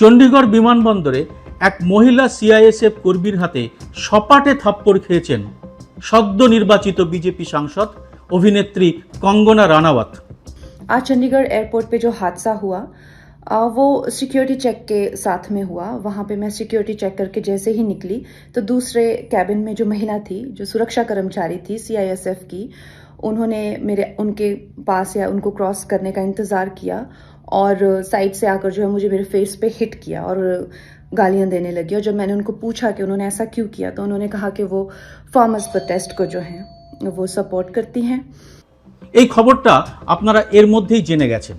চণ্ডীগড় বিমানবন্দরে এক মহিলা সিআইএসএফ কর্মীর হাতে সপাটে থাপ্পড় খেয়েছেন সদ্য নির্বাচিত বিজেপি সাংসদ অভিনেত্রী কঙ্গনা রানাওয়াত आज चंडीगढ़ एयरपोर्ट पे जो हादसा हुआ अ, वो सिक्योरिटी चेक के साथ में हुआ वहाँ पे मैं सिक्योरिटी चेक करके जैसे ही निकली तो दूसरे कैबिन में जो महिला थी जो सुरक्षा कर्मचारी थी सीआईएसएफ की उन्होंने मेरे उनके पास या उनको क्रॉस करने का इंतज़ार किया और साइड से आकर जो है मुझे मेरे फेस पे हिट किया और गालियां देने लगी और जब मैंने उनको पूछा कि उन्होंने ऐसा क्यों किया तो उन्होंने कहा कि वो फार्मर्स प्रोटेस्ट को जो है वो सपोर्ट करती हैं এই খবরটা আপনারা এর মধ্যেই জেনে গেছেন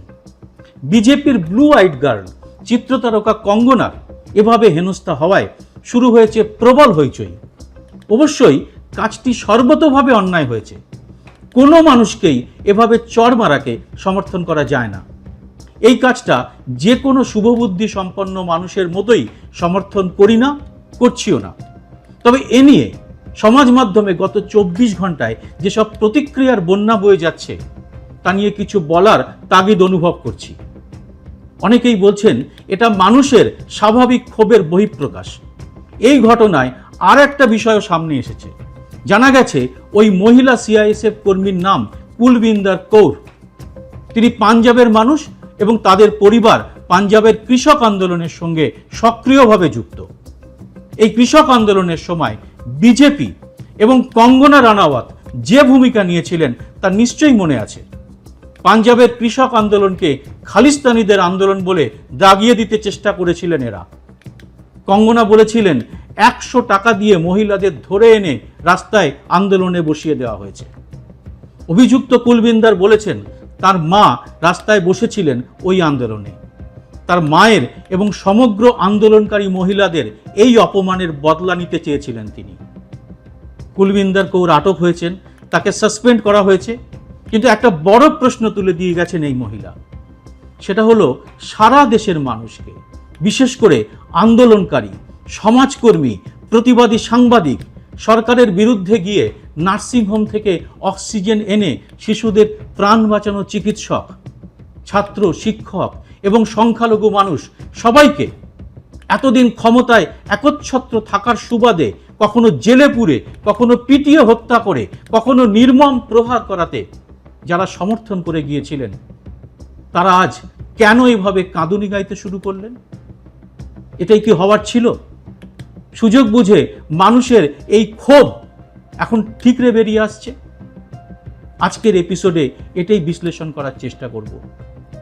বিজেপির ব্লু আইড গার্ল চিত্রতারকা কঙ্গনার এভাবে হেনস্থা হওয়ায় শুরু হয়েছে প্রবল হইচই অবশ্যই কাজটি সর্বতোভাবে অন্যায় হয়েছে কোনো মানুষকেই এভাবে চড় মারাকে সমর্থন করা যায় না এই কাজটা যে কোনো শুভবুদ্ধি সম্পন্ন মানুষের মতোই সমর্থন করি না, করছিও না। তবে এ নিয়ে সমাজ মাধ্যমে গত চব্বিশ ঘন্টায় যেসব প্রতিক্রিয়ার বন্যা বয়ে যাচ্ছে, তা নিয়ে কিছু বলার তাগিদ অনুভব করছি। অনেকেই বলছেন, এটা মানুষের স্বাভাবিক ক্ষোভের বহিঃপ্রকাশ। এই ঘটনায় আর একটা বিষয়ও সামনে এসেছে। জানা গেছে, ওই মহিলা সিআইএসএফ কর্মীর নাম কুলবিন্দার কৌর। তিনি পাঞ্জাবের মানুষ এবং তাদের পরিবার পাঞ্জাবের কৃষক আন্দোলনের সঙ্গে সক্রিয়ভাবে যুক্ত। এই কৃষক আন্দোলনের সময় বিজেপি এবং কঙ্গনা রানাওয়াত যে ভূমিকা নিয়েছিলেন তা নিশ্চয়ই মনে আছে। পাঞ্জাবের কৃষক আন্দোলনকে খালিস্তানিদের আন্দোলন বলে দাগিয়ে দিতে চেষ্টা করেছিলেন এরা। কঙ্গনা বলেছিলেন, একশো টাকা দিয়ে মহিলাদের ধরে এনে রাস্তায় আন্দোলনে বসিয়ে দেওয়া হয়েছে। অভিযুক্ত কুলবিন্দার বলেছেন তার মা রাস্তায় বসেছিলেন ওই আন্দোলনে। তার মায়ের এবং সমগ্র আন্দোলনকারী মহিলাদের এই অপমানের বদলা নিতে চেয়েছিলেন তিনি। কুলবিন্দার কৌর আটক হয়েছেন, তাকে সাসপেন্ড করা হয়েছে, কিন্তু একটা বড় প্রশ্ন তুলে দিয়ে গেছেন এই মহিলা। সেটা হলো, সারা দেশের মানুষকে, বিশেষ করে আন্দোলনকারী, সমাজকর্মী, প্রতিবাদী সাংবাদিক সরকারের বিরুদ্ধে গিয়ে নার্সিংহোম থেকে অক্সিজেন এনে শিশুদের প্রাণ বাঁচানো চিকিৎসক, ছাত্র, শিক্ষক এবং সংখ্যালঘু মানুষ সবাইকে এতদিন ক্ষমতায় একচ্ছত্র থাকার সুবাদে কখনো জেলে পুরে কখনো পিটিয়ে হত্যা করে, কখনো নির্মম প্রহার করাতে যারা সমর্থন করে গিয়েছিলেন, তারা আজ কেন এভাবে কাঁদুনি গাইতে শুরু করলেন? এটাই কি হওয়ার ছিল? সুযোগ বুঝে মানুষের এই ক্ষোভ এখন ঠিকরে বেরিয়ে আসছে। আজকের এপিসোডে এটাই বিশ্লেষণ করার চেষ্টা করব।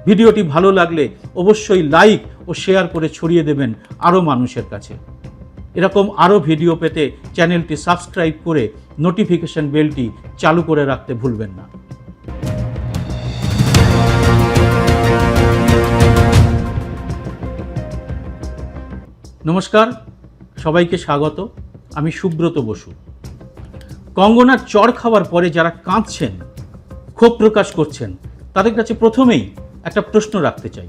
ভিডিওটি ভালো লাগলে অবশ্যই লাইক ও শেয়ার করে ছড়িয়ে দেবেন আরও মানুষের কাছে। এরকম আরও ভিডিও পেতে চ্যানেলটি সাবস্ক্রাইব করে নোটিফিকেশন বেলটি চালু করে রাখতে ভুলবেন না। নমস্কার সবাইকে স্বাগত। আমি সুব্রত বসু। কঙ্গনার চড় খাওয়ার পরে যারা কাঁদছেন, ক্ষোভ প্রকাশ করছেন, তাদের কাছে প্রথমেই একটা প্রশ্ন রাখতে চাই।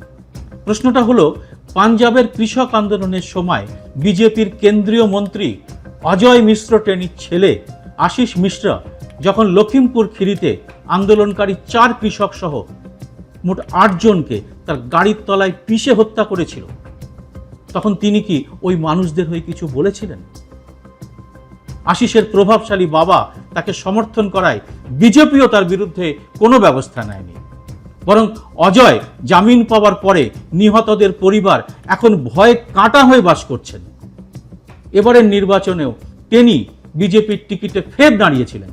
প্রশ্নটা হলো, পাঞ্জাবের কৃষক আন্দোলনের সময় বিজেপির কেন্দ্রীয় মন্ত্রী অজয় মিশ্র টেনির ছেলে আশিস মিশ্রা যখন লখিমপুর খিরিতে আন্দোলনকারী চার কৃষক সহ মোট আটজনকে তার গাড়ির তলায় পিষে হত্যা করেছিল। তখন তিনি কি ওই মানুষদের হয়ে কিছু বলেছিলেন? আশিসের প্রভাবশালী বাবা তাকে সমর্থন করায় বিজেপিও তার বিরুদ্ধে কোনো ব্যবস্থা নেয়নি। বরং অজয় জামিন পাওয়ার পরে নিহতদের পরিবার এখন ভয়ে কাঁটা হয়ে বাস করছেন। এবারের নির্বাচনেও তিনি বিজেপির টিকিটে ফের দাঁড়িয়েছিলেন।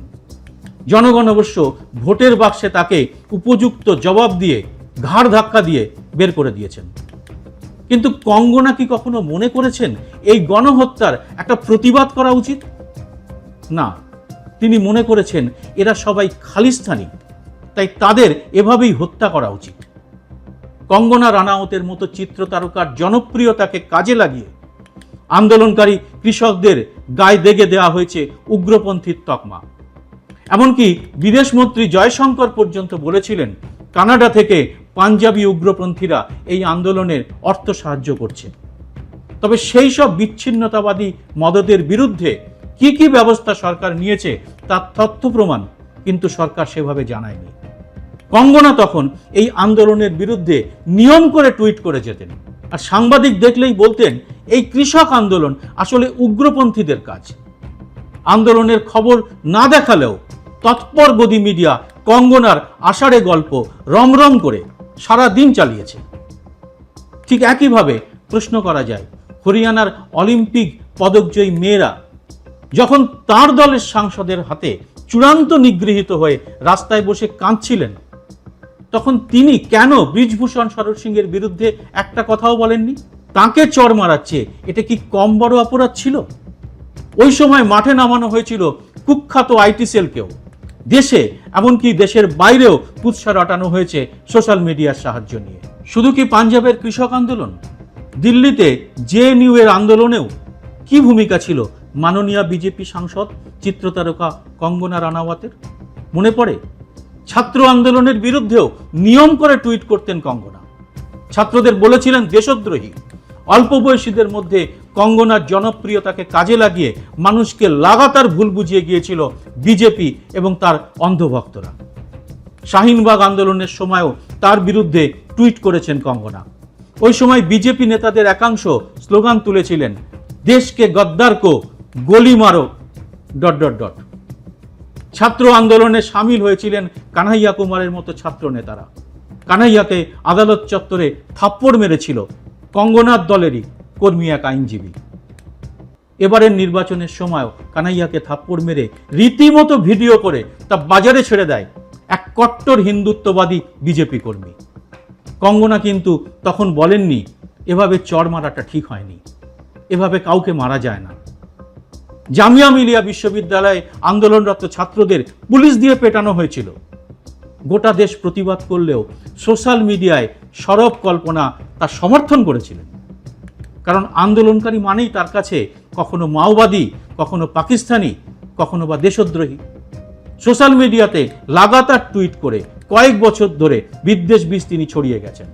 জনগণ অবশ্য ভোটের বাক্সে তাকে উপযুক্ত জবাব দিয়ে ঘাড় ধাক্কা দিয়ে বের করে দিয়েছেন। কিন্তু কঙ্গনা কি কখনো মনে করেছেন এই গণহত্যার একটা প্রতিবাদ করা উচিত? না, তিনি মনে করেছেন এরা সবাই খালিস্তানি, তাই তাদের এভাবেই হত্যা করা উচিত। কঙ্গনা রানাওতের মতো চিত্রতারকার জনপ্রিয়তাকে কাজে লাগিয়ে আন্দোলনকারী কৃষকদের গায়ে দেগে দেওয়া হয়েছে উগ্রপন্থীর তকমা। এমনকি বিদেশমন্ত্রী জয়শঙ্কর পর্যন্ত বলেছিলেন, কানাডা থেকে পাঞ্জাবি উগ্রপন্থীরা এই আন্দোলনের অর্থ সাহায্য করছে। তবে সেই সব বিচ্ছিন্নতাবাদী মদতের বিরুদ্ধে কি কি ব্যবস্থা সরকার নিয়েছে তার তথ্য প্রমাণ কিন্তু সরকার সেভাবে জানায়নি। কঙ্গনা তখন এই আন্দোলনের বিরুদ্ধে নিয়ম করে টুইট করে যেতেন আর সাংবাদিক দেখলেই বলতেন, এই কৃষক আন্দোলন আসলে উগ্রপন্থীদের কাজ। আন্দোলনের খবর না দেখালেও তৎপর গদি মিডিয়া কঙ্গনার আষাঢ়ে গল্প রমরম করে সারা দিন চালিয়েছে। ঠিক একইভাবে প্রশ্ন করা যায়, হরিয়ানার অলিম্পিক পদকজয়ী মেয়েরা যখন তার দলের সাংসদের হাতে চূড়ান্ত নিগৃহীত হয়ে রাস্তায় বসে কাঁদছিলেন, তখন তিনি কেন ব্রিজভূষণ শরৎ সিংয়ের বিরুদ্ধে একটা কথাও বলেননি? তাকে চর মারাচ্ছে, এটা কি কম বড় অপরাধ ছিল? ওই সময় মাঠে নামানো হয়েছিল কুখ্যাত আইটি সেলকেও। দেশে, এমনকি দেশের বাইরেও কুৎসা রটানো হয়েছে সোশ্যাল মিডিয়ার সাহায্য নিয়ে। শুধু কি পাঞ্জাবের কৃষক আন্দোলন? দিল্লিতে জেএনইউ এর আন্দোলনেও কি ভূমিকা ছিল মাননীয় বিজেপি সাংসদ চিত্রতারকা কঙ্গনা রানাওয়াতের? মনে পড়ে? ছাত্র আন্দোলনের বিরুদ্ধেও নিয়ম করে টুইট করতেন কঙ্গনা। ছাত্রদের বলেছিলেন দেশদ্রোহী। অল্প বয়সীদের মধ্যে কঙ্গনার জনপ্রিয়তাকে কাজে লাগিয়ে মানুষকে লাগাতার ভুল বুঝিয়ে গিয়েছিল বিজেপি এবং তার অন্ধভক্তরা। শাহিনবাগ আন্দোলনের সময়ও তার বিরুদ্ধে টুইট করেছেন কঙ্গনা। ওই সময় বিজেপি নেতাদের একাংশ স্লোগান তুলেছিলেন, দেশকে গদ্দার কো, গলি মারো, ডট ডট ডট। ছাত্র আন্দোলনে সামিল হয়েছিলেন কানাইয়া কুমারের মতো ছাত্র নেতারা। কানাইয়াকে আদালত চত্বরে থাপ্পড় মেরেছিল কঙ্গনার দলেরই কর্মী এক আইনজীবী। এবারের নির্বাচনের সময়ও কানাইয়াকে থাপ্পড় মেরে রীতিমতো ভিডিও করে তা বাজারে ছেড়ে দেয় এক কট্টর হিন্দুত্ববাদী বিজেপি কর্মী। কঙ্গনা কিন্তু তখন বলেননি, এভাবে চর মারাটা ঠিক হয়নি। এভাবে কাউকে মারা যায় না। জামিয়া মিলিয়া বিশ্ববিদ্যালয়ে আন্দোলনরত ছাত্রদের পুলিশ দিয়ে পেটানো হয়েছিল। গোটা দেশ প্রতিবাদ করলেও সোশ্যাল মিডিয়ায় সরব কল্পনা তার সমর্থন করেছিলেন। কারণ আন্দোলনকারী মানেই তার কাছে কখনো মাওবাদী, কখনো পাকিস্তানি, কখনো বা দেশদ্রোহী। সোশ্যাল মিডিয়াতে লাগাতার টুইট করে কয়েক বছর ধরে বিদ্বেষ বীজ তিনি ছড়িয়ে গেছেন।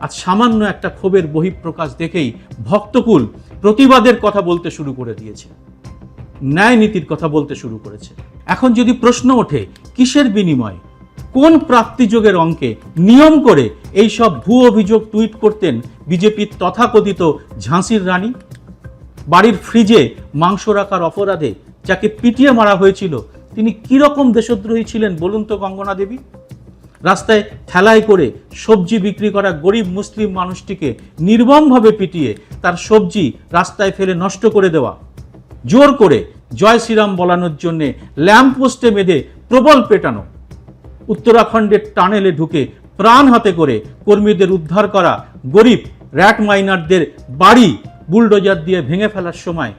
আজ সামান্য একটা ক্ষোভের বহিঃপ্রকাশ দেখেই ভক্তকুল প্রতিবাদের কথা বলতে শুরু করে দিয়েছে। ন্যায় নীতির কথা বলতে শুরু করেছে। এখন যদি প্রশ্ন ওঠে, কিসের বিনিময়? কোন প্রাপ্তিযোগের অঙ্কে নিয়ম করে এই সব ভূ অভিযোগ টুইট করতেন বিজেপির তথাকথিত ঝাঁসির রানী? বাড়ির ফ্রিজে মাংস রাখার অপরাধে যাকে পিটিয়ে মারা হয়েছিল, তিনি কীরকম দেশদ্রোহী ছিলেন বলুন তো গঙ্গনা দেবী? রাস্তায় ঠেলায় করে সবজি বিক্রি করা গরিব মুসলিম মানুষটিকে নির্মমভাবে পিটিয়ে তার সবজি রাস্তায় ফেলে নষ্ট করে দেওয়া, জোর করে জয় শ্রীরাম বলানোর জন্যে ল্যাম্পপোস্টে বেঁধে প্রবল পেটানো। উত্তরাখণ্ডের টানেলে ঢুকে প্রাণ হাতে করে কর্মীদের উদ্ধার করা গরিব র্যাট মাইনারদের বাড়ি বুলডোজার দিয়ে ভেঙে ফেলার সময়।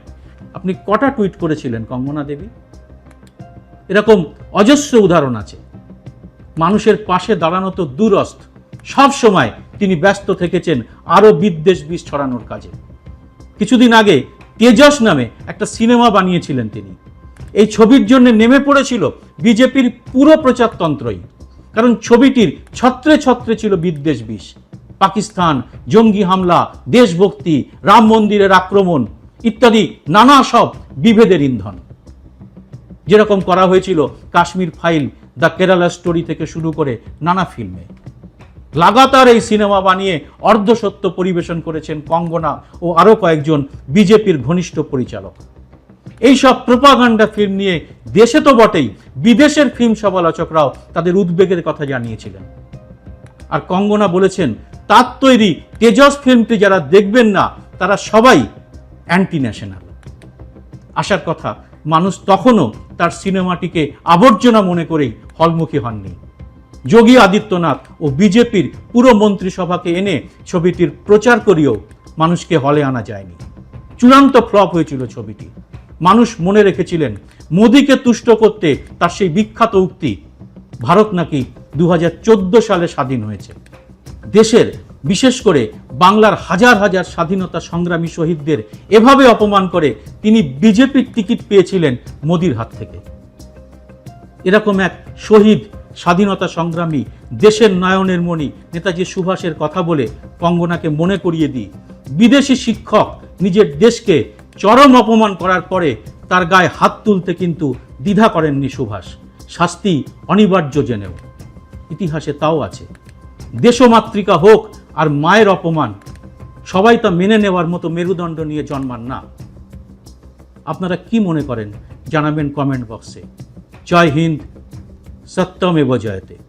আপনি কটা টুইট করেছিলেন কঙ্গনা দেবী? এরকম অজস্র উদাহরণ আছে। মানুষের পাশে দাঁড়ানো তো দূরস্থ সব সময় তিনি ব্যস্ত থেকেছেন আরও বিদ্বেষ বিষ ছড়ানোর কাজে। কিছুদিন আগে তেজস নামে একটা সিনেমা বানিয়েছিলেন তিনি। এই ছবির জন্য নেমে পড়েছিল বিজেপির পুরো প্রচারতন্ত্রই। কারণ ছবিটির ছত্রে ছত্রে ছিল বিদ্বেষ বিষ। পাকিস্তান, জঙ্গি হামলা, দেশভক্তি, রাম মন্দিরের আক্রমণ ইত্যাদি নানা সব বিভেদের ইন্ধন। যেরকম করা হয়েছিল Kashmir file, the Kerala story থেকে শুরু করে নানা ফিল্মে। লাগাতার এই সিনেমা বানিয়ে অর্ধসত্য পরিবেশন করেছেন কঙ্গনা ও আরও কয়েকজন বিজেপির ঘনিষ্ঠ পরিচালক। এইসব প্রোপাগান্ডা ফিল্ম নিয়ে দেশে তো বটেই, বিদেশের ফিল্ম সমালোচকরাও তাদের উদ্বেগের কথা জানিয়েছিলেন। আর কঙ্গনা বলেছেন, তার তৈরি তেজস ফিল্মটি যারা দেখবেন না, তারা সবাই অ্যান্টি ন্যাশনাল আসার কথা, মানুষ তখনও তার সিনেমাটিকে আবর্জনা মনে করেই হলমুখী হননি। যোগী আদিত্যনাথ ও বিজেপির পুরো মন্ত্রিসভাকে এনে ছবিটির প্রচার করিয়েও মানুষকে হলে আনা যায়নি। চূড়ান্ত ফ্লপ হয়েছিল ছবিটি। মানুষ মনে রেখেছিলেন, মোদীকে তুষ্ট করতে তার সেই বিখ্যাত উক্তি, ভারত নাকি দু হাজার চোদ্দ সালে স্বাধীন হয়েছে। দেশের, বিশেষ করে বাংলার হাজার হাজার স্বাধীনতা সংগ্রামী শহীদদের এভাবে অপমান করে তিনি বিজেপির টিকিট পেয়েছিলেন মোদির হাত থেকে। এরকম এক শহীদ, স্বাধীনতা সংগ্রামী, দেশের নয়নের মণি নেতাজি সুভাষের কথা বলে কঙ্গনাকে মনে করিয়ে দিই। বিদেশি শিক্ষক নিজের দেশকে চরম অপমান করার পরে তার গায়ে হাত তুলতে কিন্তু দ্বিধা করেননি সুভাষ। শাস্তি অনিবার্য জেনেও। ইতিহাসে তাও আছে। দেশমাতৃকা হোক আর মায়ের অপমান, সবাই তা মেনে নেওয়ার মতো মেরুদণ্ড নিয়ে জন্মান না। আপনারা কি মনে করেন? জানাবেন কমেন্ট বক্সে। জয় হিন্দ, সত্যমেব জয়তে।